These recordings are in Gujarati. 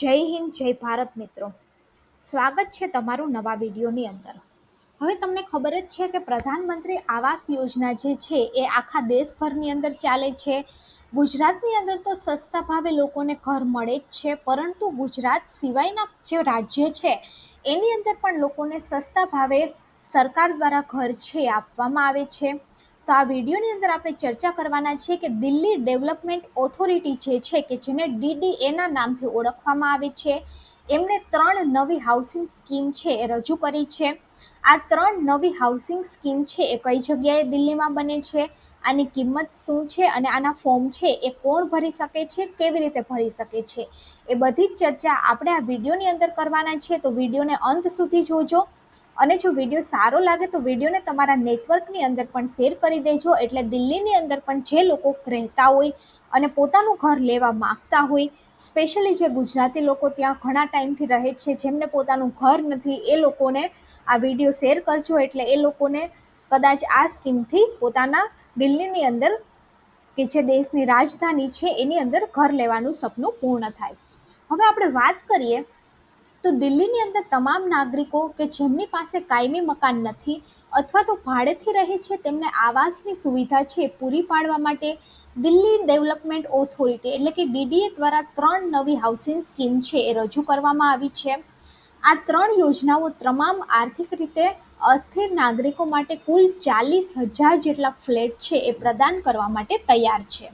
જય હિન્દ, જય ભારત મિત્રો. સ્વાગત છે તમારું નવા વિડીયોની અંદર. હવે તમને ખબર જ છે કે પ્રધાનમંત્રી આવાસ યોજના જે છે એ આખા દેશભરની અંદર ચાલે છે. ગુજરાતની અંદર તો સસ્તા ભાવે લોકોને ઘર મળે જ છે, પરંતુ ગુજરાત સિવાયના જે રાજ્ય છે, એની અંદર પણ લોકોને સસ્તા ભાવે સરકાર દ્વારા ઘર છે આપવામાં આવે છે. તો આ વિડીયોની અંદર આપણે ચર્ચા કરવાના છે કે દિલ્હી ડેવલપમેન્ટ ઓથોરિટી જે છે કે જેને ડીડીએના નામથી ઓળખવામાં આવે છે, એમણે ત્રણ નવી હાઉસિંગ સ્કીમ છે એ રજૂ કરી છે. આ ત્રણ નવી હાઉસિંગ સ્કીમ છે એ કઈ જગ્યાએ દિલ્હીમાં બને છે, આની કિંમત શું છે અને આના ફોર્મ છે એ કોણ ભરી શકે છે, કેવી રીતે ભરી શકે છે? એ બધી જ ચર્ચા આપણે આ વિડીયોની અંદર કરવાના છે, તો વિડીયોને અંત સુધી જોજો. અને જો વીડિયો સારો લાગે તો વિડીયોને તમારા નેટવર્કની અંદર પણ શેર કરી દેજો. એટલે દિલ્હીની અંદર પણ જે લોકો રહેતા હોય અને પોતાનું ઘર લેવા માગતા હોય સ્પેશિયલી જે ગુજરાતી લોકો ત્યાં ઘણા ટાઈમથી રહે છે, જેમને પોતાનું ઘર નથી, એ લોકોને આ વીડિયો શેર કરજો. એટલે એ લોકોને કદાચ આ સ્કીમથી પોતાના દિલ્હીની અંદર કે જે દેશની રાજધાની છે, એની અંદર ઘર લેવાનું સપનું પૂર્ણ થાય. હવે આપણે વાત કરીએ તો દિલ્હીની અંદર તમામ નાગરિકો કે જેમની પાસે કાયમી મકાન નથી અથવા તો ભાડેથી રહે છે, તેમને આવાસની સુવિધા છે પૂરી પાડવા માટે દિલ્હી ડેવલપમેન્ટ ઓથોરિટી એટલે કે ડીડીએ દ્વારા ત્રણ નવી હાઉસિંગ સ્કીમ છે એ રજૂ કરવામાં આવી છે. આ ત્રણ યોજનાઓ તમામ આર્થિક રીતે અસ્થિર નાગરિકો માટે કુલ ચાલીસ હજાર જેટલા ફ્લેટ છે એ પ્રદાન કરવા માટે તૈયાર છે.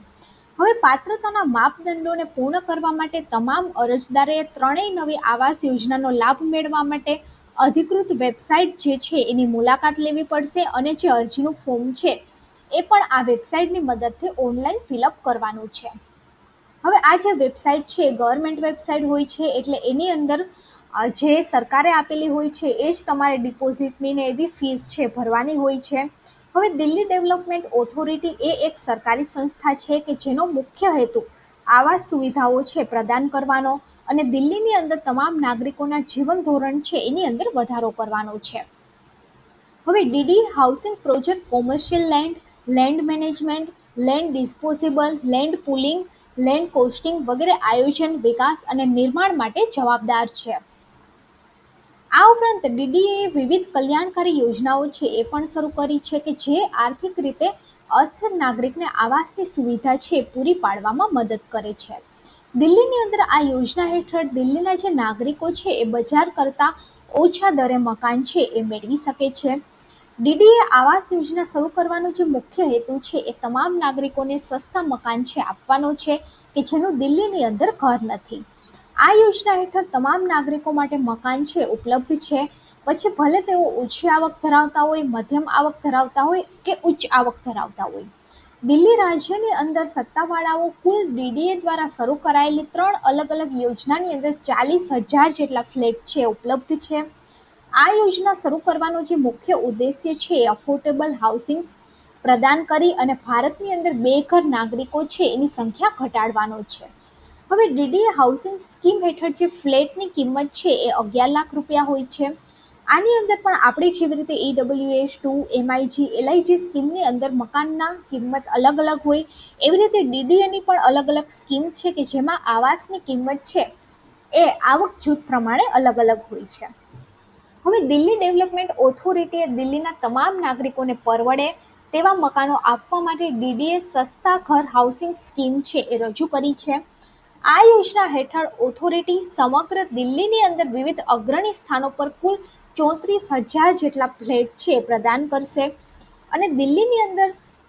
હવે પાત્રતાના માપદંડોને પૂર્ણ કરવા માટે તમામ અરજદારે ત્રણેય નવી આવાસ યોજનાનો લાભ મેળવવા માટે અધિકૃત વેબસાઇટ જે છે એની મુલાકાત લેવી પડશે અને જે અરજીનું ફોર્મ છે એ પણ આ વેબસાઇટની મદદથી ઓનલાઈન ફિલઅપ કરવાનું છે. હવે આ જે વેબસાઇટ છે ગવર્મેન્ટ વેબસાઇટ હોય છે એટલે એની અંદર જે સરકારે આપેલી હોય છે એ જ તમારે ડિપોઝિટની ને એવી ફીસ છે ભરવાની હોય છે. હવે દિલ્હી ડેવલપમેન્ટ ઓથોરિટી એ એક સરકારી સંસ્થા છે કે જેનો મુખ્ય હેતુ આવાસ સુવિધાઓ છે પ્રદાન કરવાનો અને દિલ્હીની અંદર તમામ નાગરિકોના જીવન ધોરણ છે એની અંદર વધારો કરવાનો છે. હવે DD housing project commercial land land management, land disposable, land pooling, land costing વગેરે આયોજન, વિકાસ અને નિર્માણ માટે જવાબદાર છે. આ ઉપરાંત ડીડીએ વિવિધ કલ્યાણકારી યોજનાઓ છે, એ પણ શરૂ કરી છે કે જે આર્થિક રીતે અસ્થિર નાગરિકને આવાસની સુવિધા છે, પૂરી પાડવામાં મદદ કરે છે. દિલ્હીની અંદર આ યોજના હેઠળ દિલ્હીના જે નાગરિકો છે, એ બજાર કરતાં ઓછા દરે મકાન છે, એ મેળવી શકે છે. ડીડીએ આવાસ યોજના શરૂ કરવાનો જે મુખ્ય હેતુ છે, એ તમામ નાગરિકોને સસ્તા મકાન છે, આપવાનો છે, કે જેનું દિલ્હીની અંદર ઘર નથી. આ યોજના હેઠળ તમામ નાગરિકો માટે મકાન છે, ઉપલબ્ધ છે. પછી ભલે તેઓ ઓછી આવક ધરાવતા હોય, મધ્યમ આવક ધરાવતા હોય કે ઉચ્ચ આવક ધરાવતા હોય. દિલ્હી રાજ્યની અંદર સત્તાવાળાઓ કુલ ડીડીએ દ્વારા શરૂ કરાયેલી ત્રણ અલગ અલગ યોજનાની અંદર ચાલીસ હજાર જેટલા ફ્લેટ છે, ઉપલબ્ધ છે. આ યોજના શરૂ કરવાનો જે મુખ્ય ઉદ્દેશ્ય છે અફોર્ડેબલ હાઉસિંગ પ્રદાન કરી અને ભારતની અંદર બેઘર નાગરિકો છે, એની સંખ્યા ઘટાડવાનો છે. હવે ડીડીએ હાઉસિંગ સ્કીમ હેઠળ જે ફ્લેટની કિંમત છે એ અગિયાર લાખ રૂપિયા હોય છે. આની અંદર પણ આપણે જેવી રીતે ઈડબ્લ્યુએસ ટુ એમઆઈજી એલઆઈજી સ્કીમની અંદર મકાનના કિંમત અલગ અલગ હોય. એવી રીતે ડીડીએની પણ અલગ અલગ સ્કીમ છે કે જેમાં આવાસની કિંમત છે એ આવક જૂથ પ્રમાણે અલગ અલગ હોય છે. હવે દિલ્હી ડેવલપમેન્ટ ઓથોરિટીએ દિલ્હીના તમામ નાગરિકોને પરવડે તેવા મકાનો આપવા માટે ડીડીએ સસ્તા ઘર હાઉસિંગ સ્કીમ છે એ રજૂ કરી છે. આ યોજના હેઠળ ઓથોરિટી સમગ્ર દિલ્હીની અંદર વિવિધ અગ્રણી સ્થાનો પર કુલ ચોત્રીસ હજાર જેટલા ફ્લેટ છે પ્રદાન કરશે. અને દિલ્હીની અંદર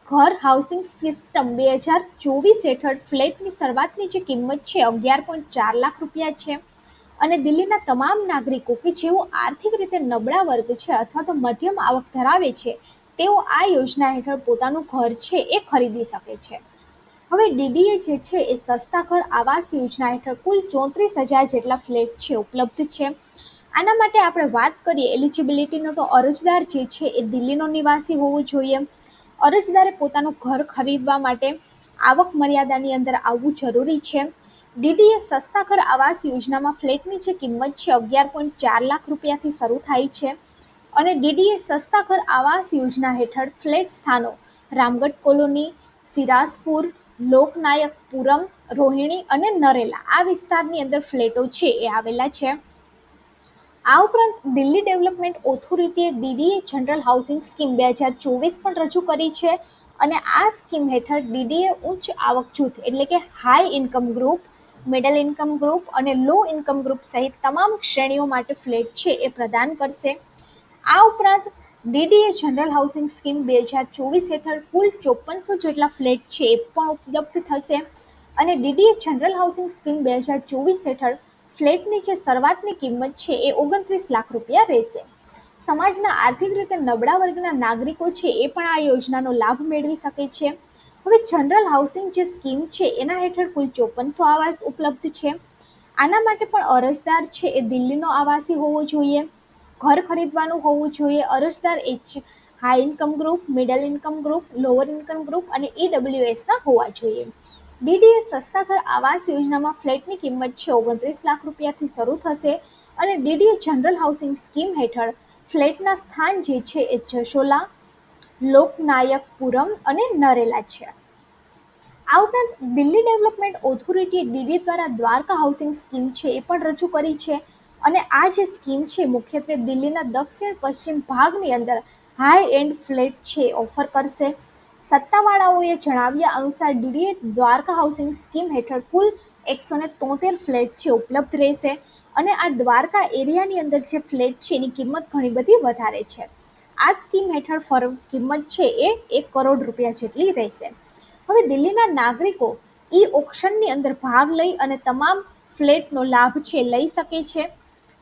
ઘર હાઉસિંગ સિસ્ટમ બે હજાર ચોવીસ હેઠળ ફ્લેટની શરૂઆતની જે કિંમત છે અગિયાર પોઈન્ટ ચાર લાખ રૂપિયા છે. અને દિલ્હીના તમામ નાગરિકો કે જેઓ આર્થિક રીતે નબળા વર્ગ છે અથવા તો મધ્યમ આવક ધરાવે છે, તેઓ આ યોજના હેઠળ પોતાનું ઘર છે એ ખરીદી શકે છે. હવે ડીડીએ જે છે એ સસ્તા ઘર આવાસ યોજના હેઠળ કુલ ચોત્રીસ હજાર જેટલા ફ્લેટ છે, ઉપલબ્ધ છે. આના માટે આપણે વાત કરીએ એલિજિબિલિટીનો તો અરજદાર જે છે એ દિલ્હીનો નિવાસી હોવો જોઈએ. અરજદારે પોતાનું ઘર ખરીદવા માટે આવક મર્યાદાની અંદર આવવું જરૂરી છે. ડીડીએ સસ્તા ઘર આવાસ યોજનામાં ફ્લેટની જે કિંમત છે અગિયાર પોઈન્ટ ચાર લાખ રૂપિયાથી શરૂ થાય છે અને ડીડીએ સસ્તા ઘર આવાસ યોજના હેઠળ ફ્લેટ સ્થાનો રામગઢ કોલોની સિરાસપુર લોકનાયકપુરમ રોહિણી અને નરેલા આ વિસ્તારની અંદર ફ્લેટો છે, એ આવેલા છે. આ ઉપરાંત દિલ્હી ડેવલપમેન્ટ ઓથોરિટીએ ડીડીએ જનરલ હાઉસિંગ સ્કીમ બે હજાર ચોવીસ પણ રજૂ કરી છે અને આ સ્કીમ હેઠળ ડીડીએ ઉચ્ચ આવક જૂથ એટલે કે high income group, middle income group અને લો ઇન્કમ ગ્રુપ સહિત તમામ શ્રેણીઓ માટે ફ્લેટ છે, એ પ્રદાન કરશે. આ ઉપરાંત ડીડીએ જનરલ હાઉસિંગ સ્કીમ બે હજાર ચોવીસ હેઠળ કુલ ચોપનસો જેટલા ફ્લેટ છે એ પણ ઉપલબ્ધ થશે. અને ડીડીએ જનરલ હાઉસિંગ સ્કીમ બે હજાર ચોવીસ હેઠળ ફ્લેટની જે શરૂઆતની કિંમત છે એ ઓગણત્રીસ લાખ રૂપિયા રહેશે. સમાજના આર્થિક રીતે નબળા વર્ગના નાગરિકો છે એ પણ આ યોજનાનો લાભ મેળવી શકે છે. હવે જનરલ હાઉસિંગ જે સ્કીમ છે એના હેઠળ કુલ ચોપનસો આવાસ ઉપલબ્ધ છે. આના માટે પણ અરજદાર છે એ દિલ્હીનો આવાસી હોવો જોઈએ. ઘર ખરીદવાનું હોવું જોઈએ. અરજદાર H high income group middle income group lower income group અને ઈડબ્લ્યુએસના હોવા જોઈએ. ડીડીએ સસ્તા ઘર આવાસ યોજનામાં ફ્લેટની કિંમત છે ઓગણત્રીસ લાખ રૂપિયાથી શરૂ થશે અને ડીડીએ જનરલ હાઉસિંગ સ્કીમ હેઠળ ફ્લેટના સ્થાન જે છે એ જશોલા, લોકનાયકપુરમ અને નરેલા છે. આ ઉપરાંત દિલ્હી ડેવલપમેન્ટ ઓથોરિટીએ ડીડી દ્વારા દ્વારકા હાઉસિંગ સ્કીમ છે એ પણ રજૂ કરી છે. અને આ જે સ્કીમ છે, મુખ્યત્વે દિલ્હીના દક્ષિણ પશ્ચિમ ભાગની અંદર હાઈ એન્ડ ફ્લેટ છે ઓફર કરશે. સત્તાવાળાઓએ જણાવ્યા અનુસાર ડીડીએ દ્વારકા હાઉસિંગ સ્કીમ હેઠળ કુલ એકસો ને તોતેર ફ્લેટ છે, ઉપલબ્ધ રહેશે. અને આ દ્વારકા એરિયાની અંદર જે ફ્લેટ છે, એની કિંમત ઘણી બધી વધારે છે. આ સ્કીમ હેઠળ ફર કિંમત છે, એ એક કરોડ રૂપિયા જેટલી રહેશે. હવે દિલ્હીના નાગરિકો ઈ ઓક્શનની અંદર ભાગ લઈ અને તમામ ફ્લેટનો લાભ છે, લઈ શકે છે.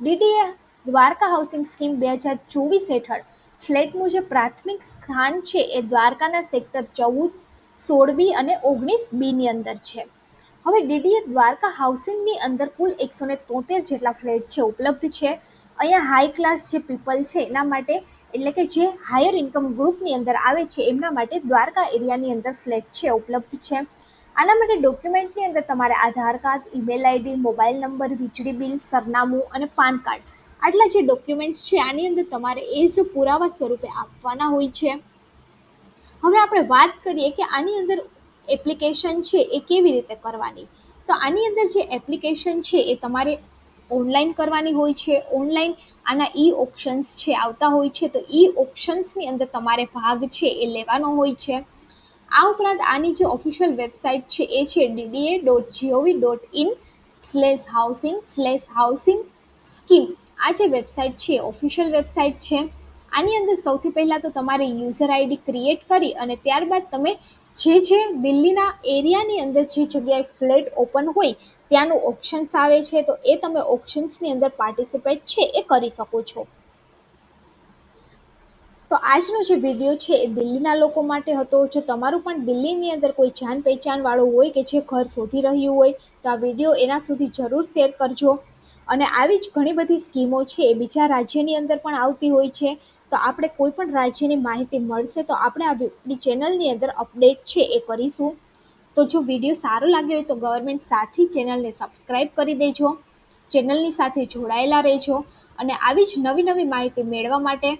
ડીડીએ દ્વારકા હાઉસિંગ સ્કીમ બે હજાર ચોવીસ હેઠળ ફ્લેટનું જે પ્રાથમિક સ્થાન છે એ દ્વારકાના સેક્ટર ચૌદ સોળ બી અને ઓગણીસ બીની અંદર છે. હવે ડીડીએ દ્વારકા હાઉસિંગની અંદર કુલ એકસો ને તોતેર જેટલા ફ્લેટ છે ઉપલબ્ધ છે. અહીંયા હાઈ ક્લાસ જે પીપલ છે એના માટે, એટલે કે જે હાયર ઇન્કમ ગ્રુપની અંદર આવે છે, એમના માટે દ્વારકા એરિયાની અંદર ફ્લેટ છે, ઉપલબ્ધ છે. આના માટે ડોક્યુમેન્ટની અંદર તમારે Aadhaar card email ID mobile number વીજળી બિલ સરનામું અને પાન કાર્ડ આટલા જે ડોક્યુમેન્ટ્સ છે, આની અંદર તમારે એઝ પુરાવા સ્વરૂપે આપવાના હોય છે. હવે આપણે વાત કરીએ કે આની અંદર એપ્લિકેશન છે, એ કેવી રીતે કરવાની? તો આની અંદર જે એપ્લિકેશન છે, એ તમારે ઓનલાઈન કરવાની હોય છે. ઓનલાઈન આના ઈ ઓપ્શન્સ છે, આવતા હોય છે. તો ઈ ઓપ્શન્સની અંદર તમારે ભાગ છે, એ લેવાનો હોય છે. આ ઉપરાંત આની જે ઓફિશિયલ વેબસાઇટ છે, એ છે DDA dot gov dot in slash housing slash housing scheme આ જે વેબસાઇટ છે ઓફિશિયલ વેબસાઇટ છે. આની અંદર સૌથી પહેલાં તો તમારે યુઝર આઈડી ક્રિએટ કરી અને ત્યારબાદ તમે જે જે દિલ્હીના એરિયાની અંદર જે જગ્યાએ ફ્લેટ ઓપન હોય, ત્યાંનું ઓપ્શન્સ આવે છે, તો એ તમે ઓપ્શન્સની અંદર પાર્ટિસિપેટ છે, એ કરી શકો છો. તો આજનો જે વીડિયો છે એ દિલ્હીના લોકો માટે હતો. જો તમારું પણ દિલ્હીની અંદર કોઈ જાન પહેચાનવાળું હોય કે જે ઘર શોધી રહ્યું હોય, તો આ વીડિયો એના સુધી જરૂર શેર કરજો. અને આવી જ ઘણી બધી સ્કીમો છે એ બીજા રાજ્યની અંદર પણ આવતી હોય છે. તો આપણે કોઈ પણ રાજ્યની માહિતી મળશે તો આપણે આપણી ચેનલની અંદર અપડેટ છે એ કરીશું. તો જો વીડિયો સારો લાગ્યો હોય તો ગવર્મેન્ટ સાથી ચેનલને સબસ્ક્રાઈબ કરી દેજો. ચેનલની સાથે જોડાયેલા રહેજો. અને આવી જ નવી નવી માહિતી મેળવવા માટે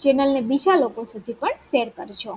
ચેનલને બીજા લોકો સુધી પણ શેર કરજો.